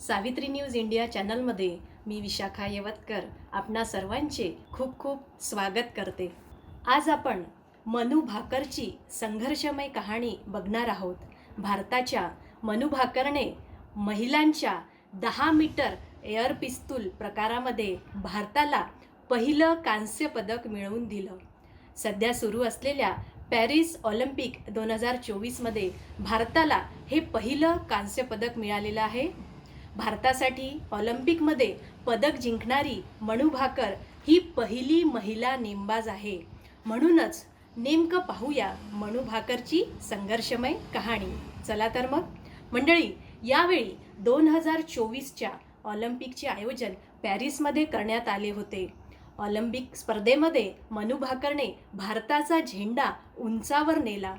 Savitri news India चॅनलमध्ये मी विशाखा येवतकर आपणा सर्वांचे खूप खूप स्वागत करते. आज आपण मनू भाकरची संघर्षमय कहाणी बघणार आहोत. भारताच्या मनू भाकरने महिलांच्या दहा मीटर एअर पिस्तूल प्रकारामध्ये भारताला पहिलं कांस्य पदक मिळवून दिलं. सध्या सुरू असलेल्या पॅरिस ऑलिम्पिक दोन हजार चोवीसमध्ये भारताला हे पहिलं कांस्य पदक मिळालेलं आहे. भारतासाठी ऑलिम्पिकमध्ये पदक जिंकणारी मणू भाकर ही पहिली महिला नेमबाज आहे. म्हणूनच नेमकं पाहूया मणू भाकरची संघर्षमय कहाणी. चला तर मग. मंडळी यावेळी दोन हजार चोवीसच्या ऑलिम्पिकचे आयोजन पॅरिसमध्ये करण्यात आले होते. ऑलिम्पिक स्पर्धेमध्ये मनू भाकरने भारताचा झेंडा उंचावर नेला.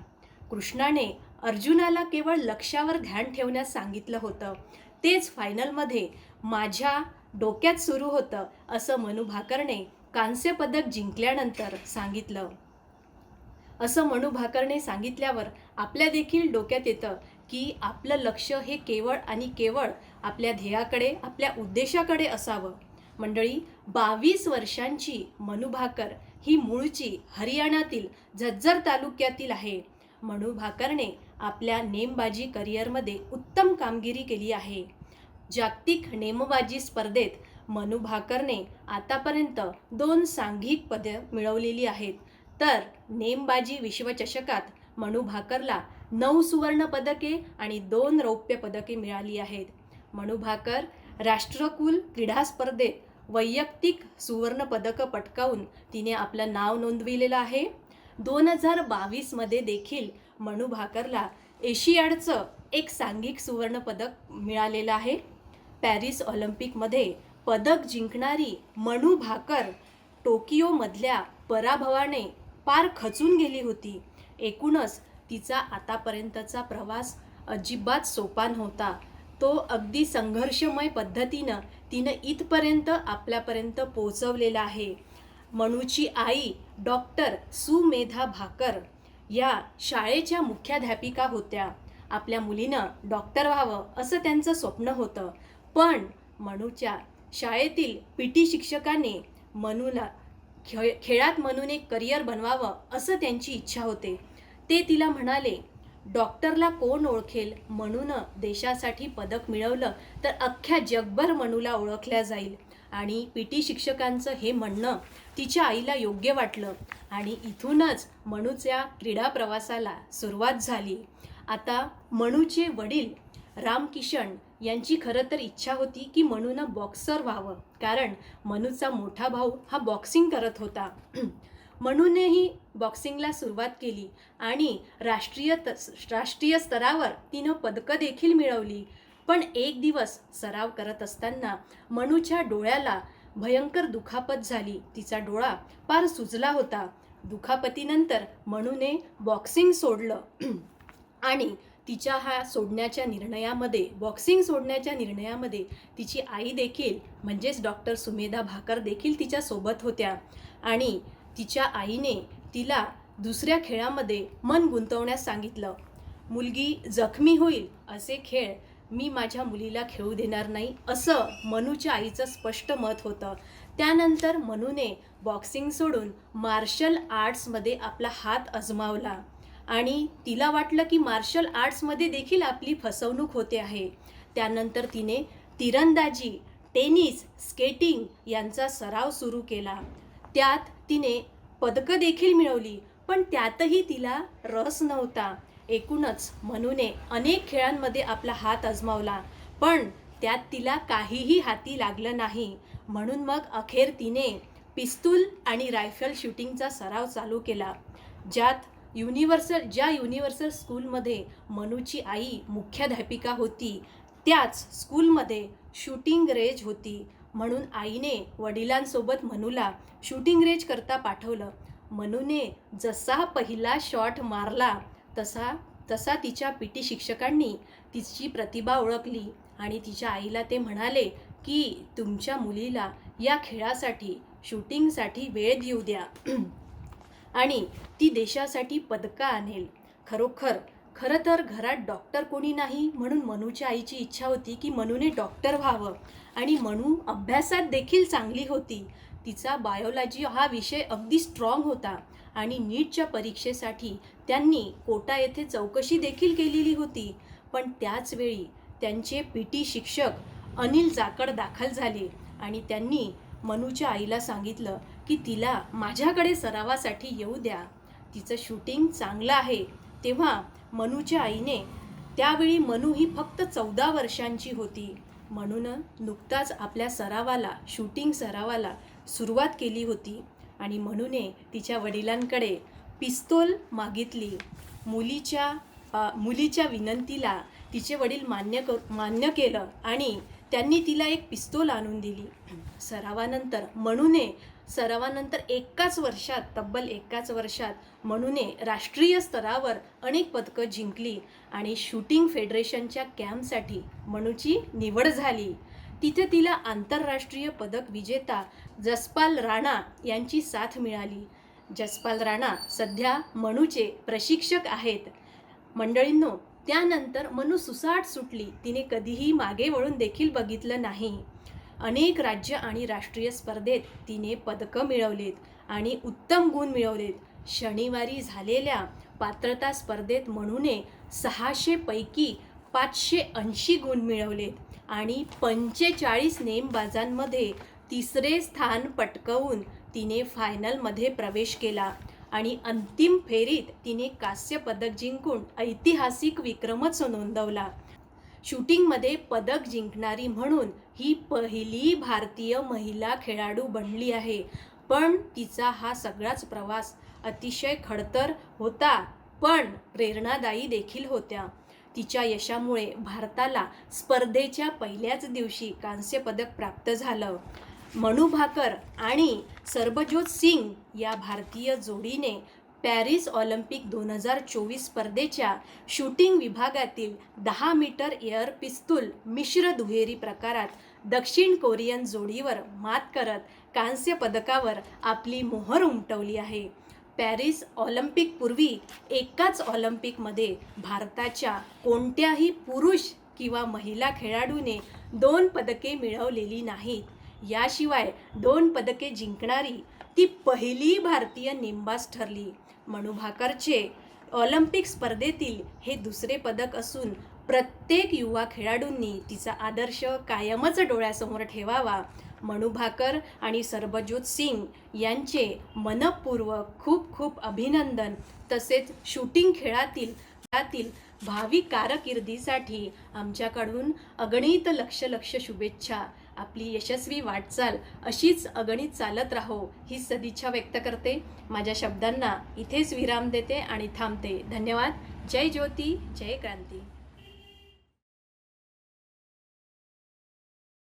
कृष्णाने अर्जुनाला केवळ लक्षावर ध्यान ठेवण्यास सांगितलं होतं. तेच फायनलमध्ये माझ्या डोक्यात सुरू होतं असं मनू भाकरने कांस्य पदक जिंकल्यानंतर सांगितलं. असं मनू भाकरने सांगितल्यावर आपल्या देखील डोक्यात येतं की आपलं लक्ष हे केवळ आणि केवळ आपल्या ध्येयाकडे आपल्या उद्देशाकडे असावं. मंडळी बावीस वर्षांची मनू भाकर ही मूळची हरियाणातील झज्जर तालुक्यातील आहे. मनू भाकरने आपल्या नेमबाजी करिअरमध्ये उत्तम कामगिरी केली आहे. जागतिक नेमबाजी स्पर्धेत मनू भाकरने आतापर्यंत दोन सांघिक पदे मिळवलेली आहेत. तर नेमबाजी विश्वचषकात मनू भाकरला नऊ सुवर्ण पदके आणि दोन रौप्य पदके मिळाली आहेत. मनू भाकर राष्ट्रकुल क्रीडा स्पर्धेत वैयक्तिक सुवर्ण पदकं पटकावून तिने आपलं नाव नोंदविलेलं आहे. दोन हजार बावीसमध्ये देखील मनू भाकरला एशियाडचं एक सांघिक सुवर्णपदक मिळालेलं आहे. पॅरिस ऑलिम्पिकमध्ये पदक जिंकणारी मनू भाकर टोकियोमधल्या पराभवाने पार खचून गेली होती. एकूणच तिचा आतापर्यंतचा प्रवास अजिबात सोपा नव्हता तो अगदी संघर्षमय पद्धतीनं तिनं इथपर्यंत आपल्यापर्यंत पोहोचवलेला आहे. मनूची आई डॉक्टर सुमेधा भाकर या शाळेच्या मुख्याध्यापिका होत्या. आपल्या मुलीनं डॉक्टर व्हावं असं त्यांचं स्वप्न होतं. पण मनूच्या शाळेतील पी टी शिक्षकाने मनूला खे खेळात मनूने करिअर बनवावं असं त्यांची इच्छा होते. ते तिला म्हणाले डॉक्टरला कोण ओळखेल? म्हणून देशासाठी पदक मिळवलं तर अख्ख्या जगभर मनूला ओळखल्या जाईल. आणि पी टी शिक्षकांचं हे म्हणणं तिच्या आईला योग्य वाटलं. आणि इथूनच मनूच्या क्रीडा प्रवासाला सुरुवात झाली. आता मनूचे वडील रामकिशन यांची खरं तर इच्छा होती की मनूनं बॉक्सर व्हावं. कारण मनूचा मोठा भाऊ हा बॉक्सिंग करत होता. मनूनेही बॉक्सिंगला सुरुवात केली आणि राष्ट्रीय त राष्ट्रीय स्तरावर तिनं पदकं देखील मिळवली. पण एक दिवस सराव करत असताना मनूच्या डोळ्याला भयंकर दुखापत झाली. तिचा डोळा पार सुजला होता. दुखापतीनंतर मनूने बॉक्सिंग सोडलं. आणि तिच्या हा सोडण्याच्या निर्णयामध्ये बॉक्सिंग सोडण्याच्या निर्णयामध्ये तिची आई देखील म्हणजेच डॉक्टर सुमेधा भाकर देखील तिच्या सोबत होत्या. आणि तिच्या आईने तिला दुसऱ्या खेळामध्ये मन गुंतवण्यास सांगितलं. मुलगी जखमी होईल असे खेळ मी माझ्या मुलीला खेळू देणार नाही असं मनूच्या आईचं स्पष्ट मत होतं. त्यानंतर मनूने बॉक्सिंग सोडून मार्शल आर्ट्समध्ये आपला हात अजमावला. आणि तिला वाटलं की मार्शल आर्ट्समध्ये देखील आपली फसवणूक होते आहे. त्यानंतर तिने तिरंदाजी टेनिस स्केटिंग यांचा सराव सुरू केला. त्यात तिने पदकं देखील मिळवली पण त्यातही तिला रस नव्हता. एकूणच मनूने अनेक खेळांमध्ये आपला हात अजमावला पण त्यात तिला काहीही हाती लागलं नाही. म्हणून मग अखेर तिने पिस्तूल आणि रायफल शूटिंगचा सराव चालू केला. ज्यात युनिव्हर्सल ज्या युनिव्हर्सल स्कूलमध्ये मनूची आई मुख्याध्यापिका होती त्याच स्कूलमध्ये शूटिंग रेंज होती. म्हणून आईने वडिलांसोबत मनूला शूटिंग रेंज करता पाठवलं. मनूने जसा पहिला शॉट मारला तसा तसा तिच्या पी टी शिक्षकांनी तिची प्रतिभा ओळखली आणि तिच्या आईला ते म्हणाले की तुमच्या मुलीला या खेळासाठी शूटिंगसाठी वेळ देऊ द्या. आणि ती देशासाठी पदकं आणेल. खरोखर खरं तर घरात डॉक्टर कोणी नाही म्हणून मनूच्या आईची इच्छा होती की मनूने डॉक्टर व्हावं. आणि मनू अभ्यासात देखील चांगली होती. तिचा बायोलॉजी हा विषय अगदी स्ट्रॉंग होता. आणि नीटच्या परीक्षेसाठी त्यांनी कोटा येथे चौकशी देखील केलेली होती. पण त्याचवेळी त्यांचे पी टी शिक्षक अनिल जाकड दाखल झाले आणि त्यांनी मनूच्या आईला सांगितलं की तिला माझ्याकडे सरावासाठी येऊ द्या. तिचं शूटिंग चांगलं आहे. तेव्हा मनूच्या आईने त्यावेळी मनू ही फक्त चौदा वर्षांची होती. म्हणून नुकताच आपल्या सरावाला शूटिंग सरावाला सुरुवात केली होती. आणि म्हणूने तिच्या वडिलांकडे पिस्तोल मागितली. मुलीच्या मुलीच्या विनंतीला तिचे वडील मान्य कर मान्य केलं आणि त्यांनी तिला एक पिस्तोल आणून दिली. सरावानंतर म्हणूने सरावानंतर एकाच वर्षात तब्बल एकाच वर्षात म्हणूने राष्ट्रीय स्तरावर अनेक पदकं जिंकली आणि शूटिंग फेडरेशनच्या कॅम्पसाठी मनूची निवड झाली. तिथे तिला आंतरराष्ट्रीय पदक विजेता जसपाल राणा यांची साथ मिळाली. जसपाल राणा सध्या मनूचे प्रशिक्षक आहेत. मंडळींनो त्यानंतर मनू सुसाट सुटली. तिने कधीही मागे वळून देखील बघितलं नाही. अनेक राज्य आणि राष्ट्रीय स्पर्धेत तिने पदकं मिळवलीत आणि उत्तम गुण मिळवलेत. शनिवारी झालेल्या पात्रता स्पर्धेत म्हणूने सहाशेपैकी पाचशे ऐंशी गुण मिळवलेत. आणि पंचेचाळीस नेमबाजांमध्ये तिसरे स्थान पटकवून तिने फायनलमध्ये प्रवेश केला. आणि अंतिम फेरीत तिने कांस्य पदक जिंकून ऐतिहासिक विक्रमच नोंदवला. शूटिंगमध्ये पदक जिंकणारी म्हणून ही पहिली भारतीय महिला खेळाडू बनली आहे. पण तिचा हा सगळाच प्रवास अतिशय खडतर होता पण प्रेरणादायी देखील होत्या. तिच्या यशामुळे भारताला स्पर्धेच्या पहिल्याच दिवशी कांस्यपदक प्राप्त झालं. मनू भाकर आणि सरबजोत सिंग या भारतीय जोडीने पॅरिस ऑलिम्पिक दोन हजार चोवीस स्पर्धेच्या शूटिंग विभागातील दहा मीटर एअर पिस्तूल मिश्र दुहेरी प्रकारात दक्षिण कोरियन जोडीवर मात करत कांस्य पदकावर आपली मोहर उमटवली आहे. पॅरिस ऑलिम्पिकपूर्वी एकाच ऑलिम्पिकमध्ये भारताच्या कोणत्याही पुरुष किंवा महिला खेळाडूने दोन पदके मिळवलेली नाहीत. याशिवाय दोन पदके जिंकणारी ती पहिली भारतीय नेमबाज ठरली. मनुभाकरचे ऑलिम्पिक स्पर्धेतील हे दुसरे पदक असून प्रत्येक युवा खेळाडूंनी तिचा आदर्श कायमच डोळ्यासमोर ठेवावा. मनू भाकर आणि सरबजोत सिंग यांचे मनपूर्वक खूप खूप अभिनंदन. तसेच शूटिंग खेळातील खेळातील भावी कारकिर्दीसाठी आमच्याकडून अगणित लक्ष लक्ष शुभेच्छा. आपली यशस्वी वाटचाल अशीच अगणित चालत राहो ही सदिच्छा व्यक्त करते. माझ्या शब्दांना इथेच विराम देते आणि थांबते. धन्यवाद. जय ज्योती जय क्रांती.